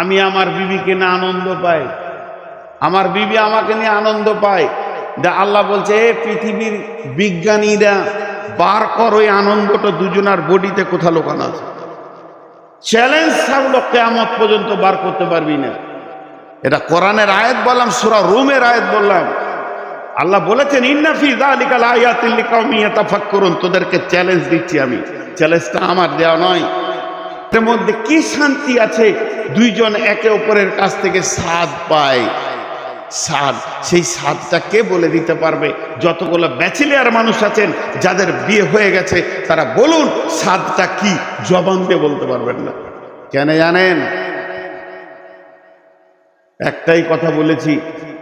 আমি আমার বিবিকে নিয়ে আনন্দ পাই। আমার বিবি আমাকে নিয়ে আনন্দ পায়। আল্লাহ বলছে, এ পৃথিবীর বিজ্ঞানীরা, বার কর ওই আনন্দটা দুজনার বডিতে কোথা লোকানো আছে। চ্যালেঞ্জ থাকল কেমত পর্যন্ত বার করতে পারবি না। এটা কোরআনের আয়াত বললাম, সুরা রুমের আয়াত বললাম। আল্লাহ বলেছেন ইন্নাফি দালিকাল আয়াতিল লিকাউমি ইয়াতাফাক্কুরুন। তোদেরকে চ্যালেঞ্জ দিচ্ছি আমি। চ্যালেঞ্জটা আমার দেওয়া নয়। মধ্যে কি শান্তি আছে? দুইজন একে অপরের কাছ থেকে স্বাদ পায়। স্বাদ, সেই স্বাদটা কে বলে দিতে পারবে? যতগুলো ব্যাচেলিয়ার মানুষ আছেন, যাদের বিয়ে হয়ে গেছে, তারা বলুন, স্বাদটা কি? জবান দিয়ে বলতে পারবেন না। কেন জানেন? একটাই কথা বলেছি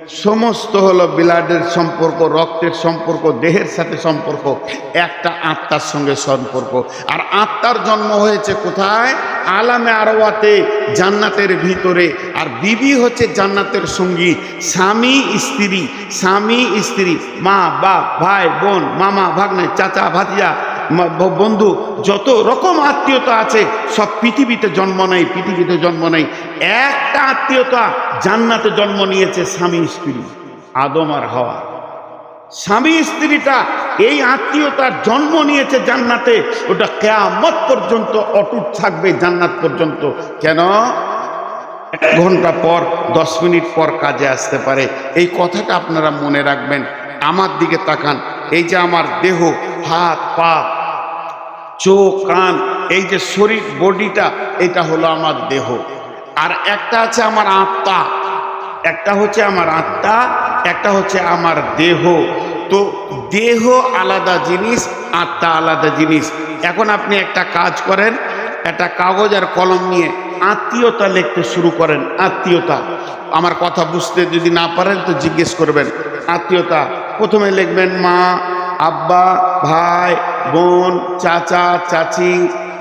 সমস্ত হলো ব্লাডের সম্পর্ক, রক্তের সম্পর্ক, দেহের সাথে সম্পর্ক, একটা আত্মার সঙ্গে সম্পর্ক। আর আত্মার জন্ম হয়েছে কোথায়? আলামে আরওয়াতে, জান্নাতের ভিতরে। আর বিবি হচ্ছে জান্নাতের সঙ্গী, স্বামী, স্ত্রী স্বামী, স্ত্রী, মা, বাপ, ভাই, বোন, মামা, ভাগ্নে, চাচা ব- বন্ধু, যত রকম আত্মীয়তা আছে, সব পৃথিবীতে জন্ম নেয় পৃথিবীতে জন্ম নেয় একটা আত্মীয়তা জান্নাতে জন্ম নিয়েছে স্বামী স্ত্রী, আদম আর হাওয়া। স্বামী স্ত্রীটা এই আত্মীয়তার জন্ম নিয়েছে জান্নাতে, ওটা কেয়ামত পর্যন্ত অটুট থাকবে জান্নাত পর্যন্ত। কেন? এক ঘণ্টা পর, দশ মিনিট পর কাজে আসতে পারে। এই কথাটা আপনারা মনে রাখবেন। আমার দিকে তাকান। এই যে আমার দেহ, হাত, পা চোখ, কান, এই যে শরীর, বডিটা, এটা হলো আমার দেহ। আর একটা আছে আমার আত্মা, একটা হচ্ছে আমার আত্মা, একটা হচ্ছে আমার দেহ। তো দেহ আলাদা জিনিস, আত্মা আলাদা জিনিস। এখন আপনি একটা কাজ করেন, একটা কাগজ আর কলম নিয়ে আত্মীয়তা লিখতে শুরু করেন, আত্মীয়তা। আমার কথা বুঝতে যদি না পারেন তো জিজ্ঞেস করবেন, আত্মীয়তা। প্রথমে লিখবেন মা আব্বা, ভাই, বোন, চাচা, চাচি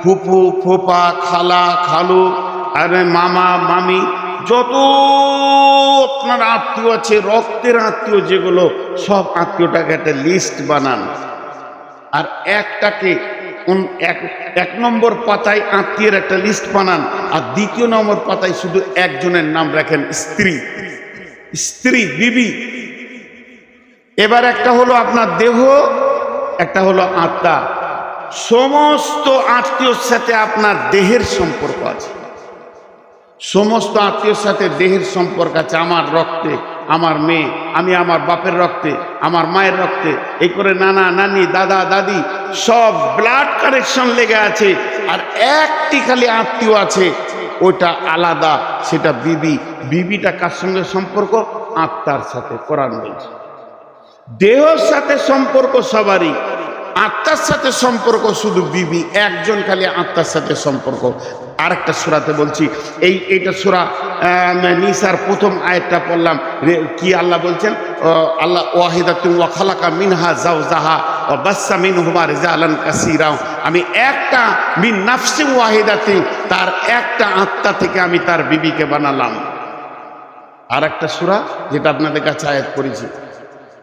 ফুফু ফোপা, খালা, খালু, আর মামা, মামি, যত আপনার আত্মীয় আছে, রক্তের আত্মীয় যেগুলো, সব আত্মীয়টাকে একটা লিস্ট বানান। আর একটাকে এক এক নম্বর পাতায় আত্মীয়ের একটা লিস্ট বানান, আর দ্বিতীয় নম্বর পাতায় শুধু একজনের নাম রাখেন স্ত্রী। স্ত্রী, বিবি এবার একটা হলো আপনার দেহ, একটা হলো আত্মা। সমস্ত আত্মীয়র সাথে আপনার দেহের সম্পর্ক আছে। সমস্ত আত্মীয়র সাথে দেহের সম্পর্ক আছে, আমার রক্তে, আমার মেয়ে, আমি আমার বাপের রক্তে, আমার মায়ের রক্তে, এই করে নানা, নানি, দাদা, দাদি, সব ব্লাড কানেকশন লেগে আছে, আর একটি খালি আত্মীয় আছে ওটা আলাদা, সেটা বিবি। বিবিটা কার সঙ্গে সম্পর্ক? আত্মার সাথে, কোরআন বলছে। দেহর সাথে সম্পর্ক সবারই, আত্মার সাথে সম্পর্ক শুধু বিবি, একজন খালি আত্মার সাথে সম্পর্ক। আরেকটা সুরাতে বলছি, এই এইটা সুরা নিসার প্রথম আয়াতটা পড়লাম কি আল্লাহ বলছেন? আল্লাহ ওয়াহিদা তুম ওয়াখালাকা মিনহা যাও জাহা ও বাচ্চা মিন হুমার জালান কাসিরাও আমি একটা, মিন নাফসি ওয়াহিদাতে তার একটা আত্মা থেকে আমি তার বিবিকে বানালাম। আর একটা সুরা, যেটা আপনাদের কাছে আয়াত করেছি।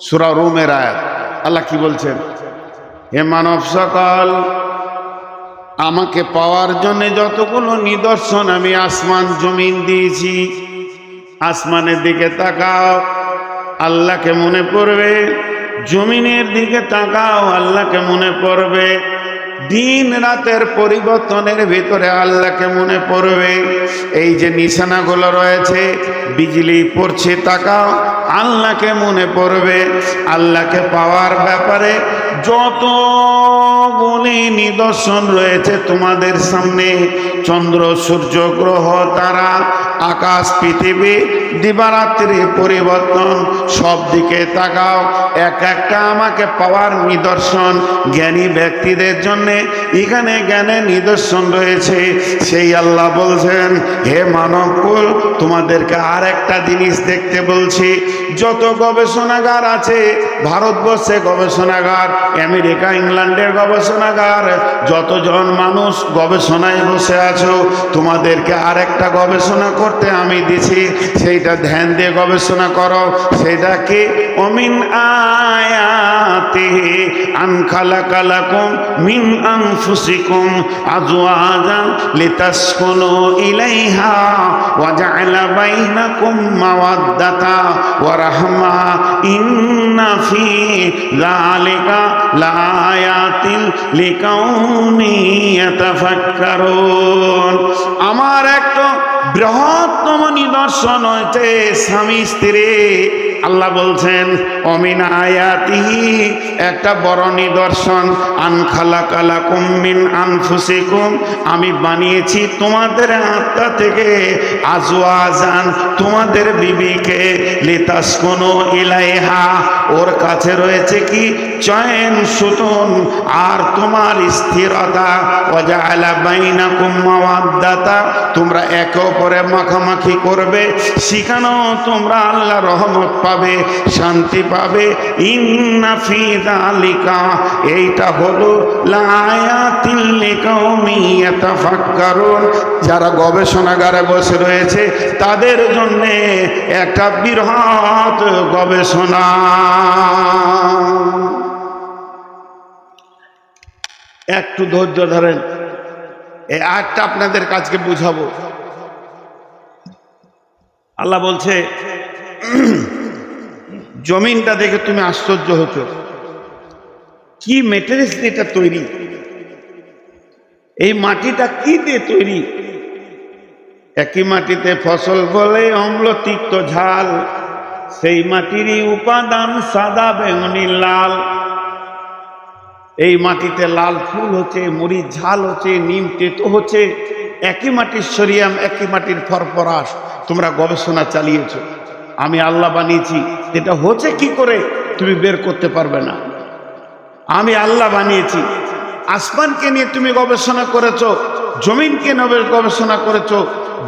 সুরা রোমের আয়াত। আল্লাহ কি বলছেন? হে মানব সকাল, আমাকে পাওয়ার জন্য যতগুলো নিদর্শন আমি আসমান, জমিন দিয়েছি, আসমানের দিকে তাকাও, আল্লাহকে মনে পড়বে, জমিনের দিকে তাকাও, আল্লাহকে মনে পড়বে। দিন রাতের পরিবর্তনের ভিতরে আল্লাহকে মনে পড়বে। এই যে নিশানাগুলো রয়েছে, বিজলি পড়ছে তাকাও আল্লাহকে মনে পড়বে। আল্লাহকে পাওয়ার ব্যাপারে যত গুলি নিদর্শন রয়েছে তোমাদের সামনে, চন্দ্র, সূর্য, গ্রহ, তারা আকাশ, পৃথিবী দিবারাত্রি পরিবর্তন, সব দিকে তাকাও। এক একটা আমাকে পাওয়ার নিদর্শন জ্ঞানী ব্যক্তিদের জন্য। এখানে জ্ঞানের নিদর্শন রয়েছে। সেই আল্লাহ বলছেন, হে মানবকুল তোমাদেরকে আর একটা জিনিস দেখতে বলছি। যত গবেষণাগার আছে, ভারতবর্ষে গবেষণাগার, আমেরিকা, ইংল্যান্ডের গবেষণাগার, যতজন মানুষ গবেষণায় বসে আছো, তোমাদেরকে আর একটা গবেষণা করতে আমি দিছি, সেইটা ধ্যান দিয়ে গবেষণা করো, সেটা কি? অমিন আয়াতে আন খালাকালাকুম মিন আনফুসিকুম আজওয়াজান লিতাসকুনু ইলাইহা ওয়া বাইনাকুম মাওয়াদ্দাতা ওয়া রাহমা ইন্না ফি যালিকা লায়াতিন ইয়াতাফাক্কারুন। আমার একটা বৃহত্তম নিদর্শন হয়েছে স্বামী, স্ত্রী। আল্লাহ বলছেন, অমিন আয়াতিহি, একটা বড় নিদর্শন। আনখালা কালা কুমিন আনফুসিকুম। আমি বানিয়েছি তোমাদের আত্মা থেকে। আজওয়াজান তোমাদের বিবিকে লিতাস কোনো ইলাইহা। ওর কাছে রয়েছে কি? চয়ন সুতন। আর তোমার স্থিরতা। ওয়াজাআলা বাইনাকুম মাওয়াদ্দাতা। তোমরা একে অপরে মাখামাখি করবে। সেখানেও তোমরা আল্লাহ রহমত পাবে, শান্তি পাবে। ইন্না ফি এইটা হলো লায়াতিল লিকাউমি যারা গবেষণাগারে বসে রয়েছে, তাদের জন্য একটা বৃহৎ গবেষণা। একটু ধৈর্য ধরেন। এই আটটা আপনাদের কাজকে বুঝাবো। আল্লাহ বলছে, জমিনটা দেখে তুমি আশ্চর্য হতো কি মেটেরিয়ালস দিয়ে এটা তৈরি? এই মাটিটা কি দিয়ে তৈরি? একই মাটিতে ফসল ফলে অম্ল তিক্ত ঝাল, সেই মাটিরই উপাদান সাদা বেগুনি লাল। এই মাটিতে লাল ফুল হচ্ছে, মরিচ ঝাল হচ্ছে, নিম তেতো হচ্ছে, একই মাটির সরিয়াম, একই মাটির ফরফরাস তোমরা গবেষণা চালিয়েছ। আমি আল্লাহ বানিয়েছি, এটা হচ্ছে কি করে তুমি বের করতে পারবে না। আমি আল্লাহ বানিয়েছি, আসমানকে নিয়ে তুমি গবেষণা করেছ জমিনকে নবে গবেষণা করেছ,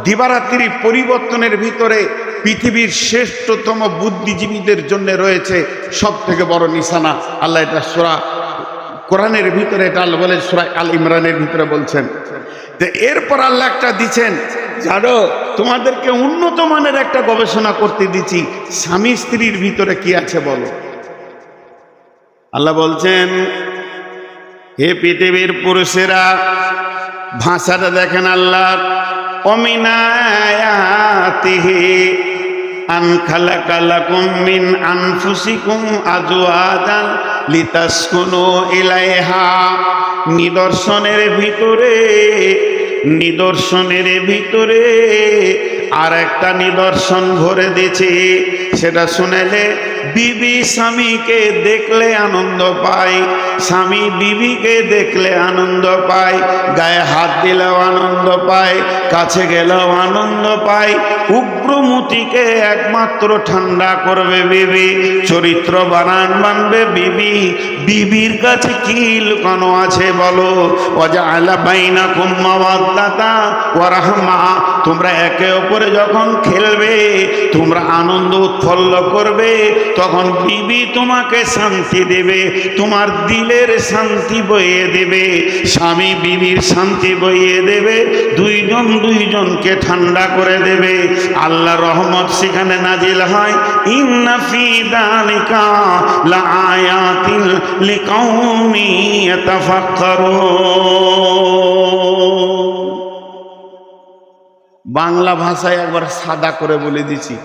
দিবারাত্রি পরিবর্তনের ভিতরে পৃথিবীর শ্রেষ্ঠতম বুদ্ধিজীবীদের জন্য রয়েছে সব থেকে বড় নিশানা। আল্লাহ এটা সোরা কোরআনের ভিতরে, এটা আল্লাহ বলে সুরা আল ইমরানের ভিতরে বলছেন। তো এরপর আল্লাহ একটা দিচ্ছেন, জানো, তোমাদেরকে উন্নত মানের একটা গবেষণা করতে দিচ্ছি। স্বামী স্ত্রীর ভিতরে কি আছে বলো? আল্লাহ বলছেন, হে পৃথিবীর পুরুষেরা ভাষাটা দেখেন আল্লাহ অমিনায়াতিহি আন আনফুসিকুম নিদর্শনের ভিতরে নিদর্শনের ভিতরে আর একটা নিদর্শন ভরে দিয়েছি। সেটা শুনেলে বিবি স্বামীকে দেখলে আনন্দ পায়। স্বামী বিবিকে দেখলে আনন্দ পায়। গায়ে হাত দিলেও আনন্দ পায়, কাছে গেলেও আনন্দ পায়। উগ্রমতিকে একমাত্র ঠান্ডা করবে বিবি। চরিত্র বানান মানবে বিবি। বিবির কাছে কি লুকানো আছে বলো? অজা আলা বাইনা কুম্মাবাদ্দাতা ওয়ারাহমা তোমরা একে অপরে যখন খেলবে, তোমরা আনন্দ উৎফল্ল করবে, তখন বিবি তোমাকে শান্তি দেবে, তোমার দিলের শান্তি বইয়ে দেবে, স্বামী বিবির শান্তি বইয়ে দেবে, দুইজন দুইজনকে ঠান্ডা করে দেবে। আল্লাহ রহমত সেখানে নাজিল হয়, ইন্না ফি দালিকা ইয়াতাফাক্কারুন। বাংলা ভাষায় একবার সাদা করে বলে দিছি।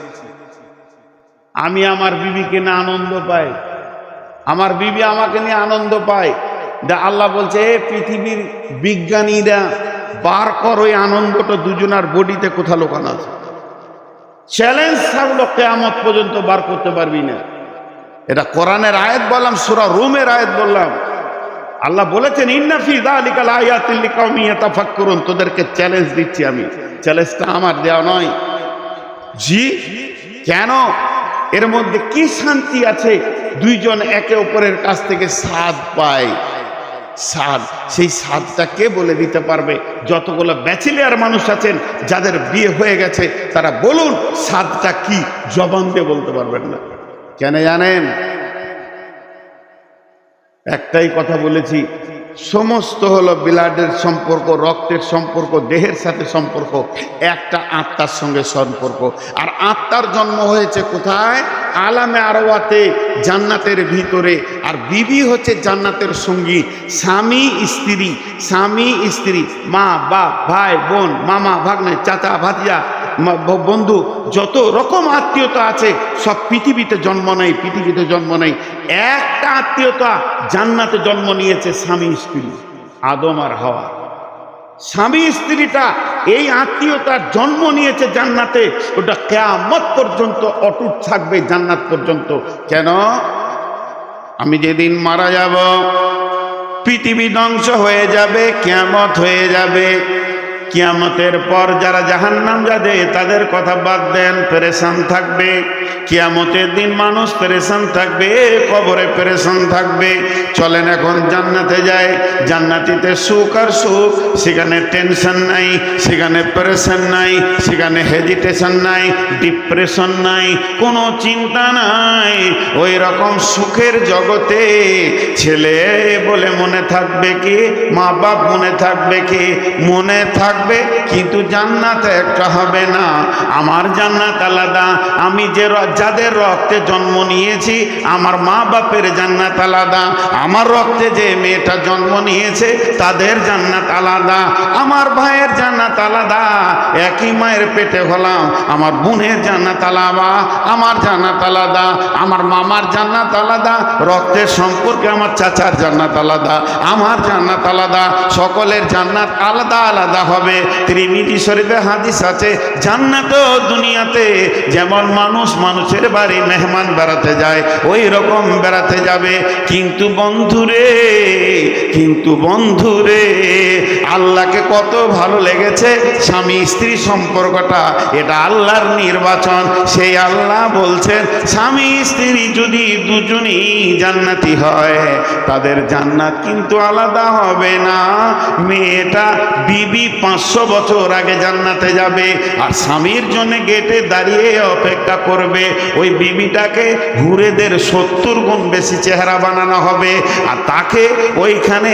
আমি আমার বিবিকে নিয়ে আনন্দ পাই। আমার বিবি আমাকে নিয়ে আনন্দ পায়। দা আল্লাহ বলছে, এ পৃথিবীর বিজ্ঞানীরা, বার কর ওই আনন্দটা দুজনার বডিতে, কোথা লোকানো আছে? চ্যালেঞ্জ থাকল কেয়ামত পর্যন্ত বার করতে পারবি না। এটা কোরআনের আয়াত বললাম, সুরা রুমের আয়াত বললাম। আল্লাহ বলেছেন ইয়াতাফাক্কুরুন। তোদেরকে চ্যালেঞ্জ দিচ্ছি আমি। চ্যালেঞ্জটা আমার দেওয়া নয়। জি, কেন? এর মধ্যে কি শান্তি আছে? দুইজন একে অপরের কাছ থেকে স্বাদ পায়। স্বাদ, সেই স্বাদটা কে বলে দিতে পারবে? যতগুলো ব্যাচেলিয়ার মানুষ আছেন, যাদের বিয়ে হয়ে গেছে, তারা বলুন, স্বাদটা কি? জবান দিয়ে বলতে পারবেন না। কেন জানেন? একটাই কথা বলেছি, সমস্ত হলো ব্লাডের সম্পর্ক, রক্তের সম্পর্ক, দেহের সাথে সম্পর্ক, একটা আত্মার সঙ্গে সম্পর্ক। আর আত্মার জন্ম হয়েছে কোথায়? আলামে আরওয়াতে, জান্নাতের ভিতরে। আর বিবি হচ্ছে জান্নাতের সঙ্গী, স্বামী, স্ত্রী স্বামী, স্ত্রী, মা, বাপ, ভাই, বোন, মামা, ভাগ্নে, চাচা ব- বন্ধু, যত রকম আত্মীয়তা আছে, সব পৃথিবীতে জন্ম নেয় পৃথিবীতে জন্ম নেয় একটা আত্মীয়তা জান্নাতে জন্ম নিয়েছে স্বামী স্ত্রী, আদম আর হাওয়া। স্বামী স্ত্রীটা এই আত্মীয়তার জন্ম নিয়েছে জান্নাতে, ওটা কেয়ামত পর্যন্ত অটুট থাকবে জান্নাত পর্যন্ত। কেন? আমি যেদিন মারা যাব, পৃথিবী ধ্বংস হয়ে যাবে, কেয়ামত হয়ে যাবে। কিয়ামতের পর যারা জাহান্নাম যাবে, তাদের কথা বাদ দেন, পেরেশান থাকবে। কিয়ামতের দিন মানুষ পেরেশান থাকবে, কবরে পেরেশান থাকবে। চলেন এখন জান্নাতে যায় জান্নাতিতে সুখ আর সুখ, সেখানে টেনশন নাই, সেখানে পেরেশান নাই, সেখানে হেজিটেশন নাই ডিপ্রেশন নাই, কোনো চিন্তা নাই। ওই রকম সুখের জগতে ছেলে বলে মনে থাকবে কি, মা বাপ মনে থাকবে কি, মনে থাকবে কিন্তু জান্নাত একটা হবে না। আমার জান্নাত আলাদা। আমি যে যাদের রক্তে জন্ম নিয়েছি, আমার মা বাপের জান্নাত আলাদা। আমার রক্তে যে মেয়েটা জন্ম নিয়েছে, তাদের জান্নাত আলাদা। আমার ভাইয়ের জান্নাত আলাদা। একই মায়ের পেটে হলাম। আমার বোনের জান্নাত আলাদা। আমার জান্নাত আলাদা। আমার মামার জান্নাত আলাদা। রক্তের সম্পর্কে আমার চাচার জান্নাত আলাদা। আমার জান্নাত আলাদা। সকলের জান্নাত আলাদা আলাদা হবে। ত্রিমিতি শরীফে হাদিস আছে, জান্নাত দুনিয়াতে যেমন মানুষ মানুষের বাড়ি মেহমান বেড়াতে যায় ওই রকম বেড়াতে যাবে। কিন্তু বন্ধুরে কিন্তু বন্ধুরে আল্লাহকে কত ভালো লেগেছে, স্বামী স্ত্রী সম্পর্কটা, এটা আল্লাহর নির্বাচন। সেই আল্লাহ বলছেন, স্বামী স্ত্রী যদি দুজনই জান্নাতি হয়, তাদের জান্নাত কিন্তু আলাদা হবে না। মেয়েটা বিবি পাঁচশো বছর আগে জান্নাতে যাবে আর স্বামীর জন্য গেটে দাঁড়িয়ে অপেক্ষা করবে। ওই বিবিটাকে ঘুরেদের সত্তর গুণ বেশি চেহারা বানানো হবে আর তাকে ওইখানে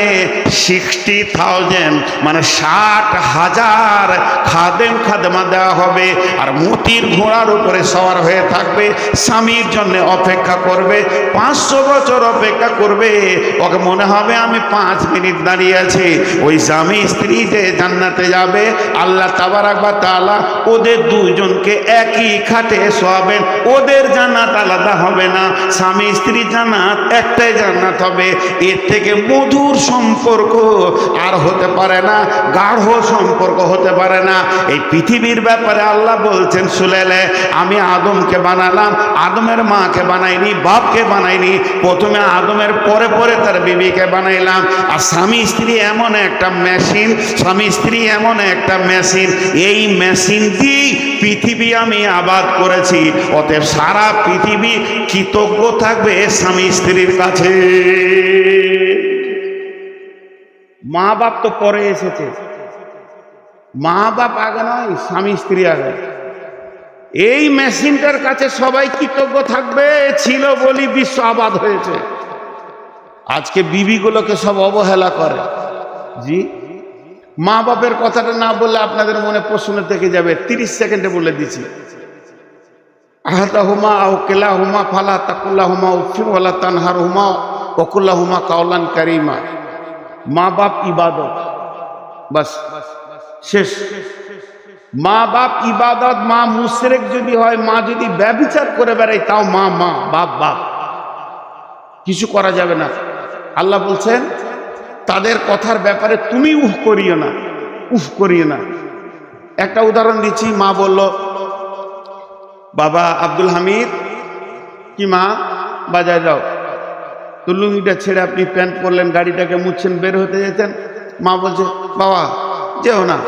সিক্সটি থাউজেন্ড মানে ষাট হাজার খাদেম খাদেমা দেওয়া হবে আর মতির ঘোড়ার উপরে সওয়ার হয়ে থাকবে। স্বামীর জন্য অপেক্ষা করবে, পাঁচশো বছর অপেক্ষা করবে। ওকে মনে হবে আমি পাঁচ মিনিট দাঁড়িয়ে আছি। ওই স্বামী স্ত্রী যে জান্নাতে যাবে, আল্লাহ তাবারাক বা তাআলা ওদের দুজনকে একই খাটে শোয়াবেন। ওদের জান্নাত আলাদা হবে না। স্বামী স্ত্রী জান্নাত একটাই জান্নাত হবে। এর থেকে মধুর সম্পর্ক আর হতে পারে না, গাঢ় সম্পর্ক হতে পারে না। এই পৃথিবীর ব্যাপারে আল্লাহ বলছেন, সুলেলে, আমি আদমকে বানালাম, আদমের মাকে বানাইনি, বাপকে বানাইনি। প্রথমে আদমের, পরে পরে তার বিবিকে বানাইলাম। আর স্বামী স্ত্রী এমন একটা মেশিন স্বামী স্ত্রী এমন একটা মেশিন, এই মেশিন দিয়েই পৃথিবী আমি আবাদ করেছি। অতএব সারা পৃথিবী কৃতজ্ঞ থাকবে স্বামী স্ত্রীর কাছে। মা বাপ তো পরে এসেছে। মা বাপ আগে নয়, স্বামী স্ত্রী আগে। এই মেশিনটার কাছে সবাই কৃতজ্ঞ থাকবে, ছিল বলি বিশ্ব আবাদ হয়েছে। আজকে বিবিগুলোকে সব অবহেলা করে। জি? মা বাপের কথাটা না বললে আপনাদের মনে প্রশ্ন থেকে যাবে। তিরিশ সেকেন্ডে বলে দিচ্ছি আহাতা হুমা আও কেলা হুমা ফালা তাকুল্লা হুমা উফিওয়ালা তানহার হুমা ওকুল্লা হুমা কাউলান কারিমা। মা বাপ ইবাদত। বাস। শেষ। মা বাপ ইবাদত, মা মুশরেক যদি হয়, মা যদি ব্যবিচার করে বেড়ায়, তাও মা মা, বাপ বাপ। কিছু করা যাবে না। আল্লাহ বলছেন তাদের কথার ব্যাপারে তুমি উফ করিও না উফ করিও না। একটা উদাহরণ দিচ্ছি, মা বলল, বাবা আব্দুল হামিদ, কি মা? বাজায় যাও। তো লুঙ্গিটা ছেড়ে আপনি প্যান্ট পরলেন, গাড়িটাকে মুছছেন, বের হতে যেতেন মা বলছে, বাবা, যেও না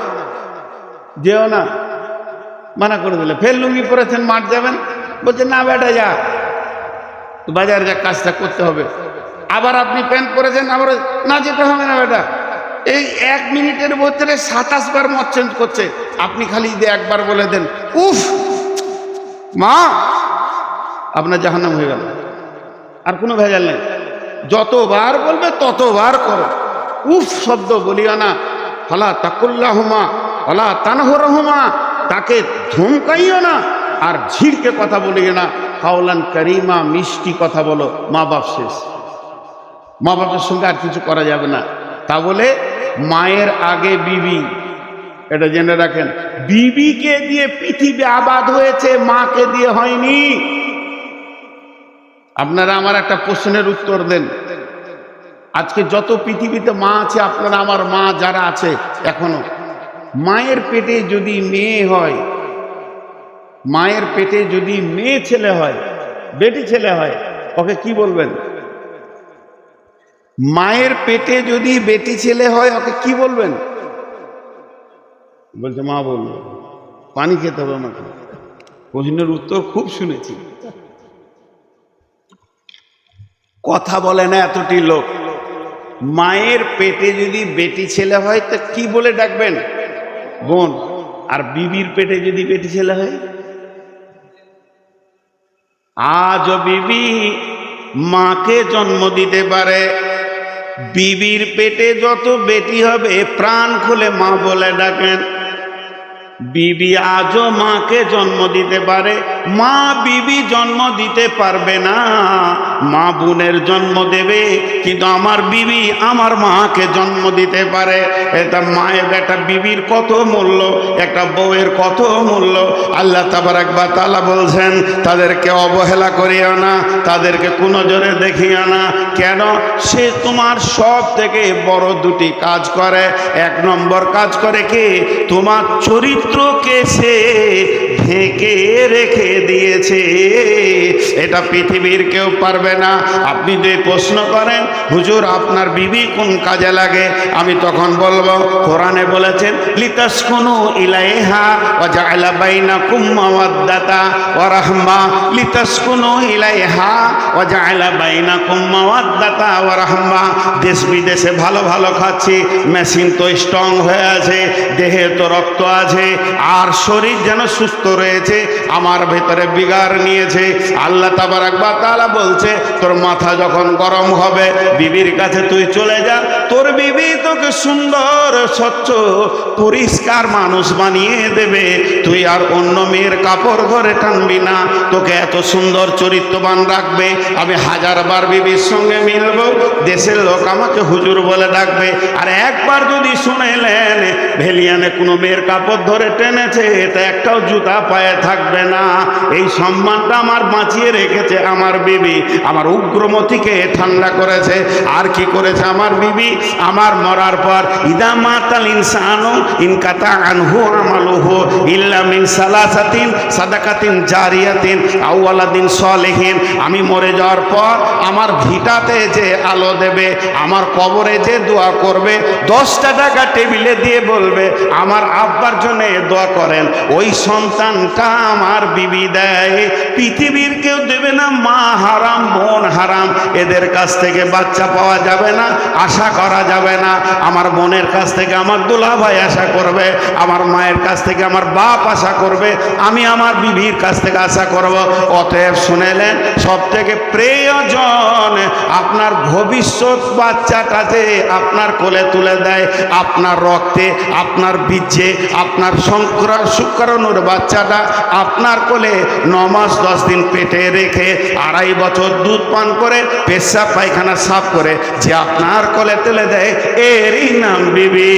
যেও না। মানা করে দিলে, ফের লুঙ্গি পরেছেন, মাঠ যাবেন? বলছে, না বেটা, যা। বাজারে যা, কাজটা করতে হবে। আবার আপনি প্যান্ট পরেছেন আবার না যেতে হবে না বেটা। এই এক মিনিটের ভিতরে সাতাশ বার মত চেঞ্জ করছে। আপনি খালি যদি একবার বলে দেন, উফ! মা! আপনার জাহান্নাম হয়ে গেল। আর কোনো ভেজাল নেই। যতবার বলবে ততবার করো। উফ, শব্দ বলিও না। ফলা তাকুল্লাহমা, ফলা তানহরহমা, তাকে ধমকাইও না। আর ঝিড়কে কথা বলিও না। হাওলান করিমা, মিষ্টি কথা বলো, মা বাপ শেষ। মা বাপের সঙ্গে আর কিছু করা যাবে না। তা বলে মায়ের আগে বিবি, এটা জেনে রাখেন, বিবিকে দিয়ে পৃথিবী আবাদ হয়েছে, মাকে দিয়ে হয়নি। আপনারা আমার একটা প্রশ্নের উত্তর দেন। আজকে যত পৃথিবীতে মা আছে, আপনারা আমার মা যারা আছে, এখনও। মায়ের পেটে যদি মেয়ে হয়, মায়ের পেটে যদি মেয়ে ছেলে হয়, বেটি ছেলে হয়, ওকে কি বলবেন? মায়ের পেটে যদি বেটি ছেলে হয়, ওকে কি বলবেন? বলছে, মা বলল পানি খেতে হবে আমাকে। প্রশ্নের উত্তর খুব শুনেছি। কথা বলে না এতটি লোক। মায়ের পেটে যদি বেটি ছেলে হয়, তা কি বলে ডাকবেন? বোন, আর বিবির পেটে যদি বেটি ছেলে হয়? আজ বিবি মাকে জন্ম দিতে পারে। বিবির পেটে যত বেটি হবে, প্রাণ খুলে মা বলে ডাকেন। বিবি আজও মাকে জন্ম দিতে পারে, মা বিবি জন্ম দিতে পারবে না। মা বোনের জন্ম দেবে, কিন্তু আমার বিবি আমার মাকে জন্ম দিতে পারে। এটা মায়ের একটা বিবির কত মূল্য, একটা বউয়ের কত মূল্য? আল্লাহ তাবার একবার তালা বলছেন, তাদেরকে অবহেলা করিও না, তাদেরকে কোনো জোরে দেখিও না। কেন? সে তোমার সব থেকে বড় দুটি কাজ করে। এক নম্বর কাজ করে কি? তোমার চরিত্রকে সে ঢেকে রেখে দিয়েছে। এটা পৃথিবীর কেউ পারবে না। আপনি যদি প্রশ্ন করেন, হুজুর, আপনার বিবি কোন কাজে লাগে? আমি তখন বলব, কোরআনে বলেছেন, লিতাসকুনু ইলাইহা ওয়া জাআলা বাইনাকুম মাওয়াদ্দাতা ওয়া রাহমা। লিতাসকুনু ইলাইহা ওয়া জাআলা বাইনাকুম মাওয়াদ্দাতা ওয়া রাহমা। দেশ বিদেশে ভালো ভালো খাচ্ছি, মেশিন তো স্ট্রং হয়ে আছে, দেহে তো রক্ত আছে, আর শরীর যেন সুস্থ রয়েছে, আমার ভেতরে বিগার নিয়েছে। আল্লাহ তাবার একবার তালা বলছে তোর মাথা যখন গরম হবে, বিবির কাছে তুই চলে যা। তোর বিবি তোকে সুন্দর, স্বচ্ছ, পরিষ্কার মানুষ বানিয়ে দেবে। তুই আর অন্য মেয়ের কাপড় ঘরে টানবি না। তোকে এত সুন্দর চরিত্রবান রাখবে। আমি হাজারবার বিবির সঙ্গে মিলব। দেশের লোক আমাকে হুজুর বলে ডাকবে। আর একবার যদি শুনেলেন ভেলিয়ানে কোনো মেয়ের কাপড় ধরে টেনেছে, তা একটাও জুতা পায়ে থাকবে না। এই সম্মানটা আমার বাঁচিয়ে রেখেছে আমার বিবি। আমার উগ্রমতিকে ঠান্ডা করেছে। আর কি করেছে আমার বিবি? আমার মরার পর, ইদা মাতাল ইনসানু ইনকাতা আনহু আমালুহু ইল্লা মিন সালাসাতিন সাদাকাতিন জারিয়াতিন আউয়ালাদিন সলেহিন। আমি মরে যাওয়ার পর আমার ভিটাতে যে আলো দেবে, আমার কবরে যে দোয়া করবে, দশটা টাকা টেবিলে দিয়ে বলবে, আমার আব্বার জন্য দোয়া করেন। ওই সন্তানটা আমার বিবি দেয়। পৃথিবীর কেউ দেবে না মা হারাম বোন হারাম, এদের কাছ থেকে বাচ্চা পাওয়া যাবে না, আশা করা যাবে না। আমার বোনের কাছ থেকে আমার দুলা ভাই আশা করবে, আমার মায়ের কাছ থেকে আমার বাপ আশা করবে, আমি আমার বিবির কাছ থেকে আশা করব। অতএব শুনেলেন সব থেকে প্রয়োজন আপনার ভবিষ্যৎ বাচ্চাটা যে আপনার কোলে তুলে দেয়, আপনার রক্তে, আপনার বীর্যে আপনার শুক্রাণুর বাচ্চাটা আপনার কোলে ন মাস দশ দিন পেটে রেখে আড়াই বছর দুধ পান করে পেশা পায়খানা সাফ করে, যে আপনার কলে তেলে দেয়, এরই নাম বিবি।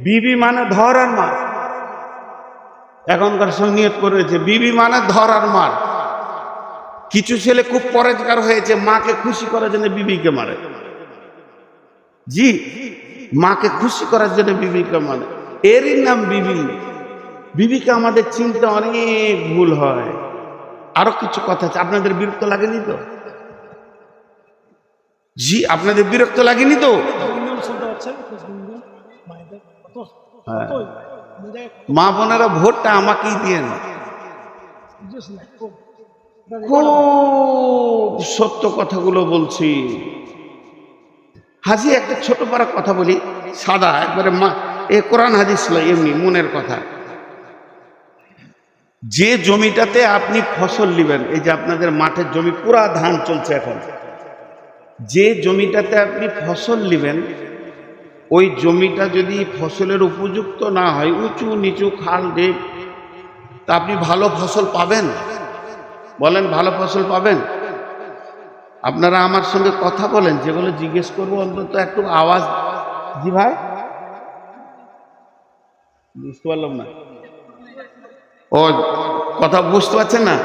বিবি মানে ধর আর মার। এখনকার সঙ্গে নিয়ত করেছে বিবি মানে ধর আর মার। কিছু ছেলে খুব পরেজগার হয়েছে, মাকে খুশি করার জন্য বিবিকে মারে। জি, মাকে খুশি করার জন্য বিবিকে মানে এরই নাম বিবি। বিবিকে আমাদের চিন্তা অনেক ভুল হয়। আরও কিছু কথা আছে। আপনাদের বিরক্ত লাগেনি তো? জি, আপনাদের বিরক্ত লাগেনি তো? হ্যাঁ। মা বোনেরা ভোটটা আমাকেই দিয়ে না খুব সত্য কথাগুলো বলছি। হাজি, একটা ছোট পারা কথা বলি। সাদা, একবারে মা এ কোরআন হাদিস এমনি মনের কথা। যে জমিটাতে আপনি ফসল নেবেন, এই যে আপনাদের মাঠের জমি, পুরা ধান চলছে এখন। যে জমিটাতে আপনি ফসল নেবেন, ওই জমিটা যদি ফসলের উপযুক্ত না হয়, উঁচু নিচু খাল ঢেপ, তা আপনি ভালো ফসল পাবেন? বলেন, ভালো ফসল পাবেন? আপনারা আমার সঙ্গে কথা বলেন, যেগুলো জিজ্ঞেস করব, অন্তত একটু আওয়াজ, জি ভাই? বুঝতে পারলাম না। ও কথা বুঝতে পারছেন না?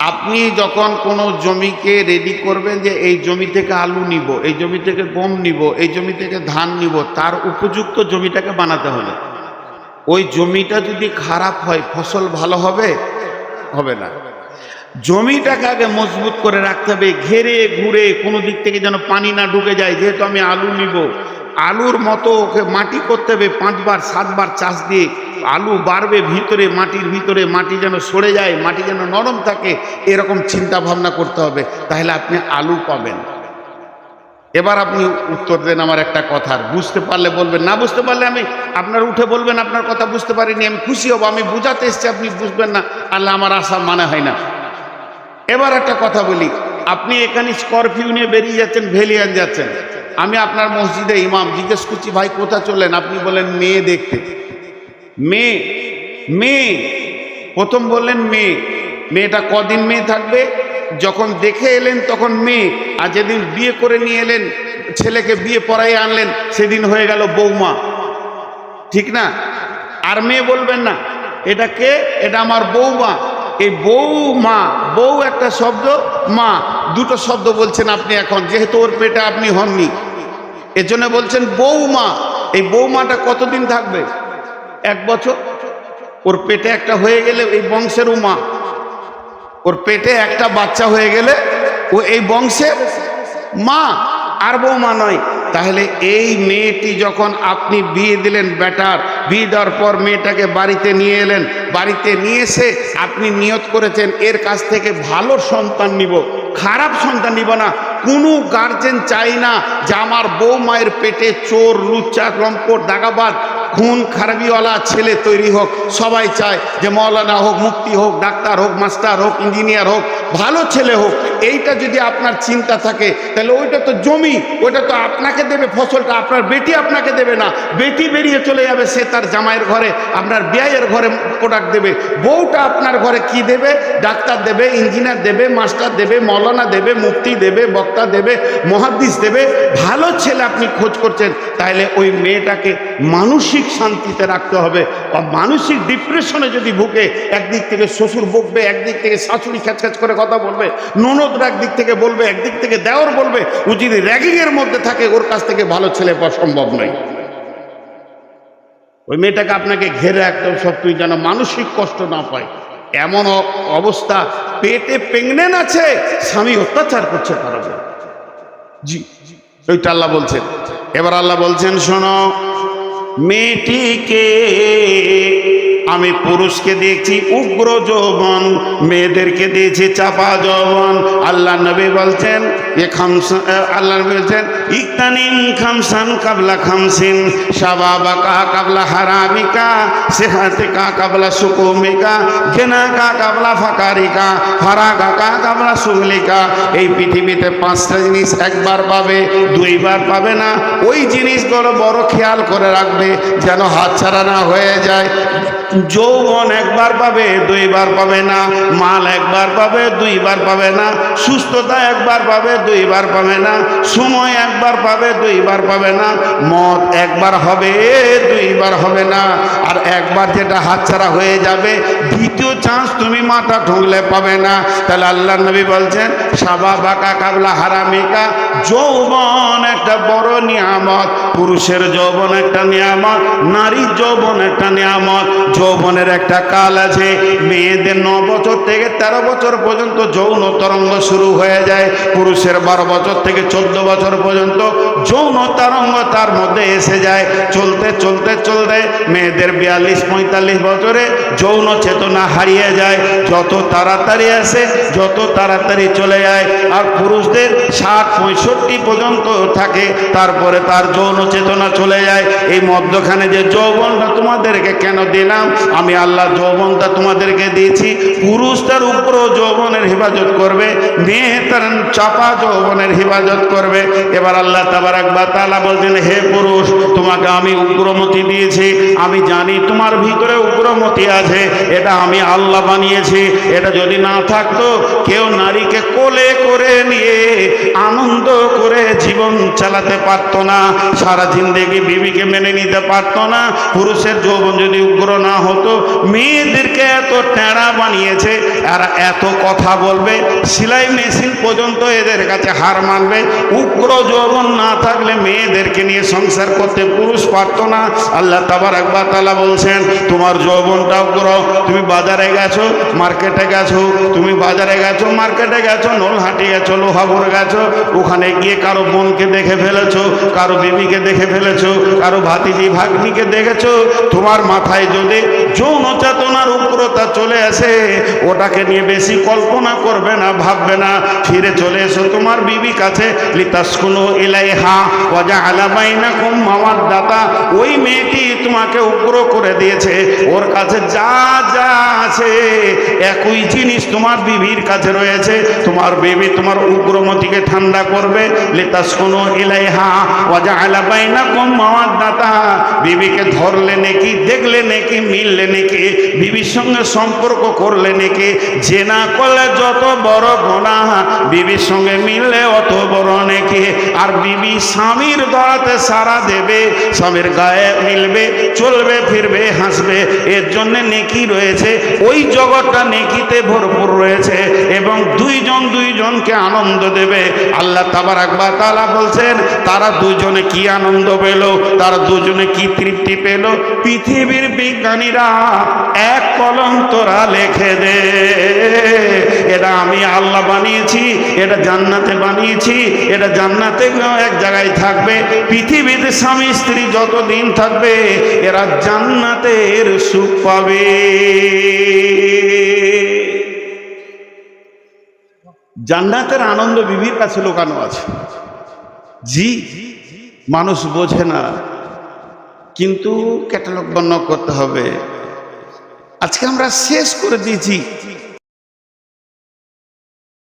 আপনি যখন কোনো জমিকে রেডি করবেন যে এই জমি থেকে আলু নিব, এই জমি থেকে গম নিব, এই জমি থেকে ধান নিব, তার উপযুক্ত জমিটাকে বানাতে হবে। ওই জমিটা যদি খারাপ হয়, ফসল ভালো হবে? হবে না। জমিটাকে আগে মজবুত করে রাখতে হবে, ঘেরে ঘুরে কোনো দিক থেকে যেন পানি না ঢুকে যায়, যেহেতু আমি আলু নিব। আলুর মতো ওকে মাটি করতে হবে, পাঁচবার, সাতবার চাষ দিয়ে আলু বাড়বে ভিতরে, মাটির ভিতরে, মাটি যেন সরে যায়, মাটি যেন নরম থাকে, এরকম চিন্তা ভাবনা করতে হবে, তাহলে আপনি আলু পাবেন। এবার আপনি উত্তর দেন আমার একটা কথার, বুঝতে পারলে বলবেন, না বুঝতে পারলে আমি আপনার উঠে বলবেন, আপনার কথা বুঝতে পারিনি, আমি খুশি হব, আমি বুঝাতে এসছি, আপনি বুঝবেন না, আল্লাহ আমার আশা মানে হয় না। এবার একটা কথা বলি, আপনি এখানে স্করপিও নিয়ে বেরিয়ে যাচ্ছেন, ভেলিয়ান যাচ্ছেন। আমি আপনার মসজিদে ইমাম, জিজ্ঞেস করছি, ভাই কোথা চললেন? আপনি বলেন মেয়ে দেখতে। মেয়ে মেয়ে প্রথম বললেন মেয়ে মেয়েটা কদিন মেয়ে থাকবে? যখন দেখে এলেন তখন মেয়ে, আর যেদিন বিয়ে করে নিয়ে এলেন, ছেলেকে বিয়ে পড়াই আনলেন, সেদিন হয়ে গেল বৌমা। ঠিক না? আর মেয়ে বলবেন না, এটা কে? এটা আমার বৌমা। এই বউ মা বউ একটা শব্দ, মা, দুটো শব্দ বলছেন আপনি এখন, যেহেতু ওর পেটে আপনি হননি। এর জন্য বলছেন বৌমা। এই বৌমাটা কতদিন থাকবে? এক বছর। ওর পেটে একটা হয়ে গেলে এই বংশের মা ওর পেটে একটা বাচ্চা হয়ে গেলে ও এই বংশের মা আর বৌমা নয়। তাহলে এই মেয়েটি যখন আপনি বিয়ে দিলেন বেটার বিয়ে দেওয়ার পর মেয়েটাকে বাড়িতে নিয়ে এলেন, বাড়িতে নিয়ে এসে আপনি নিয়ত করেছেন, এর কাছ থেকে ভালো সন্তান নিব, খারাপ সন্তান নিব না। কোনো গার্জেন চাই না যে আমার বউ মায়ের পেটে চোর, লুচ্চা লম্পট দাগাবাদ খুন খারাপিওয়ালা ছেলে তৈরি হোক, সবাই চায় যে মৌলানা হোক মুক্তি হোক, ডাক্তার হোক, মাস্টার হোক, ইঞ্জিনিয়ার হোক, ভালো ছেলে হোক, এইটা যদি আপনার চিন্তা থাকে, তাহলে ওইটা তো জমি, ওইটা তো আপনাকে দেবে ফসলটা, আপনার বেটি আপনাকে দেবে না, বেটি বেরিয়ে চলে যাবে, সে তার জামাইয়ের ঘরে, আপনার বিয়ের ঘরে প্রোডাক্ট দেবে, বউটা আপনার ঘরে কি দেবে? ডাক্তার দেবে, ইঞ্জিনিয়ার দেবে, মাস্টার দেবে, মৌলানা দেবে মুক্তি দেবে, বক্তা দেবে, মহাদিস দেবে, ভালো ছেলে আপনি খোঁজ করছেন, তাহলে ওই মেয়েটাকে মানসিক শান্তিতে রাখতে হবে। বা মানসিক ডিপ্রেশনে যদি ভুগে, একদিক থেকে শ্বশুর বকবে, একদিক থেকে শাশুড়ি খ্যাচ খ্যাচ করে কথা বলবে, ননদরা একদিক থেকে বলবে, একদিক থেকে দেওয়ার বলবে, ও যদি র্যাগিংয়ের মধ্যে থাকে, ওর কাছ থেকে ভালো ছেলে পাওয়া সম্ভব নয়। ওই মেয়েটাকে আপনাকে ঘেরে রাখতে সব তুই যেন মানসিক কষ্ট না পায়। এমন অবস্থা, পেটে প্রেগনেন্ট আছে, স্বামী অত্যাচার করছে উপর। জি, ওইটা আল্লাহ বলছেন। এবার আল্লাহ বলছেন, শোনো মেয়েটিকে আমি পুরুষকে দিয়েছি উগ্র যৌবন, মেয়েদেরকে দিয়েছি চাপা যৌবন। আল্লাহ নবী বলছেন, এ আল্লাহ নবী বলছেন ইকতানিন খামসান কাবলা খামসিন শাবাবাকা কাবলা হারামিকা সেহাতিকা কাবলা সুকুমিকা গেনাকা কাবলা ফাকারিকা ফারাগাকা কাবলা সুগলিকা এই পৃথিবীতে পাঁচটা জিনিস একবার পাবে, দুইবার পাবে না। ওই জিনিসগুলো বড় খেয়াল করে রাখবে, যেন হাতছাড়া না হয়ে যায়। যৌবন একবার পাবে, দুইবার পাবে না। মাল একবার পাবে, দুইবার পাবে না। সুস্থতা একবার পাবে, দুইবার পাবে না। সময় একবার পাবে, দুইবার পাবে না। মত একবার হবে, দুইবার হবে না। আর একবার যেটা হাতছাড়া হয়ে যাবে, দ্বিতীয় চান্স তুমি মাথা ঠুকলে পাবে না। তাহলে আল্লাহ নবী বলছেন সাবা বাঁকা কাবলা হারামিকা। যৌবন একটা বড় নিয়ামত, পুরুষের যৌবন একটা নিয়ামত, নারীর যৌবন একটা নিয়ামত। যৌবনের একটা কাল আছে। মেয়েদের ন বছর থেকে তেরো বছর পর্যন্ত যৌন তরঙ্গ শুরু হয়ে যায়। পুরুষের বারো বছর থেকে চোদ্দ বছর পর্যন্ত যৌন তারঙ্গ তার মধ্যে এসে যায়। চলতে চলতে চলতে মেয়েদের বিয়াল্লিশ, পঁয়তাল্লিশ বছরে যৌন চেতনা হারিয়ে যায়। যত তাড়াতাড়ি আসে, যত তাড়াতাড়ি চলে যায়। আর পুরুষদের ষাট, পঁয়ষট্টি পর্যন্ত থাকে, তারপরে তার যৌন চেতনা চলে যায়। এই মধ্যখানে যে যৌবনটা তোমাদেরকে কেন দিলাম? আমি আল্লাহ যৌবনটা তোমাদেরকে দিয়েছি। পুরুষ তার উপর যৌবনের হেফাজত করবে, মেয়ে তার চাপা যৌবনের হেফাজত করবে। এবার আল্লাহ তাবার একবার তালা বলছেন, হে পুরুষ, তোমাকে আমি উগ্রমতি দিয়েছি। আমি জানি তোমার ভিতরে উগ্রমতি আছে। এটা আমি আল্লাহ বানিয়েছি। এটা যদি না থাকতো, কেউ নারীকে কোলে করে নিয়ে আনন্দ করে জীবন চালাতে পারতো না। সারা জিন্দেগি বিবিকে মেনে নিতে পারতো না। পুরুষের যৌবন যদি উগ্র না হতো, মেয়েদেরকে এত টেঁড়া বানিয়েছে, আর এত কথা বলবে, সেলাই মেশিন পর্যন্ত এদের কাছে হার মানবে। উগ্র যৌবন না থাকলে মেয়েদেরকে নিয়ে সংসার করতে পুরুষ পারতো না। আল্লাহ তাবার একবার তালা বলছেন, তোমার যৌবনটা উগ্র তুমি বাজারে গেছো, মার্কেটে গেছো, তুমি বাজারে গেছো, মার্কেটে গেছো নোলহাটি গেছো, লোহাপুর গেছো, ওখানে গিয়ে কারও বোনকে দেখে ফেলেছো, কারও বিবিকে দেখে ফেলেছো, কারও ভাতিজি, ভাগ্নিকে দেখেছ, তোমার মাথায় যদি যৌন চেতনার উগ্রতা চলে আসে, ওটাকে নিয়ে বেশি কল্পনা করবে না, ভাববে না, ফিরে চলে এসো, তোমার বিবি কাছে, লিতাসকুনু ইলাইহা ওয়াজা আলাবাইনা কুম মামার দাতা ওই মেয়েটি তোমাকে উগ্র করে দিয়েছে। ওর কাছে যা যা আছে, একই জিনিস তোমার বিবির কাছে রয়েছে। তোমার বেবি তোমার উগ্রমতিকে ঠান্ডা করবে। লিতাসকুনু ইলাইহা ওয়াজা আলাবাইনা কুম মামার দাতা বিবিকে ধরলে নাকি, দেখলে নাকি, মিললে নাকি, বিবির সঙ্গে সম্পর্ক করলে নাকি। যে না করলে যত বড় গোনা বিবির সঙ্গে মিললে অত বড় নাকি। আর বিবি স্বামীর দরাতে সারা দেবে, স্বামীর গায়ে মিলবে, চলবে, ফিরবে, হাসবে। এর জন্যে নেকি রয়েছে, ওই জগৎটা নেকিতে ভরপুর রয়েছে এবং দুইজন দুইজনকে আনন্দ দেবে। আল্লাহ তাবার একবার তালা বলছেন, তারা দুজনে কি আনন্দ পেল, তারা দুজনে কি তৃপ্তি পেল? পৃথিবীর বিজ্ঞানীরা এক কলম তোরা লেখে দে। এটা আমি আল্লাহ বানিয়েছি, এটা জান্নাতে বানিয়েছি, এটা জান্নাতে এক জায়গায় থাকবে, পৃথিবীতে স্বামী, স্ত্রী যতদিন থাকবে, এরা জান্নাতের সুখ পাবে। জান্নাতের আনন্দ বিবির কাছে লোকানো আছে। জি, মানুষ বোঝে না, কিন্তু ক্যাটালগ বর্ণ করতে হবে। আজকে আমরা শেষ করে দিয়েছি।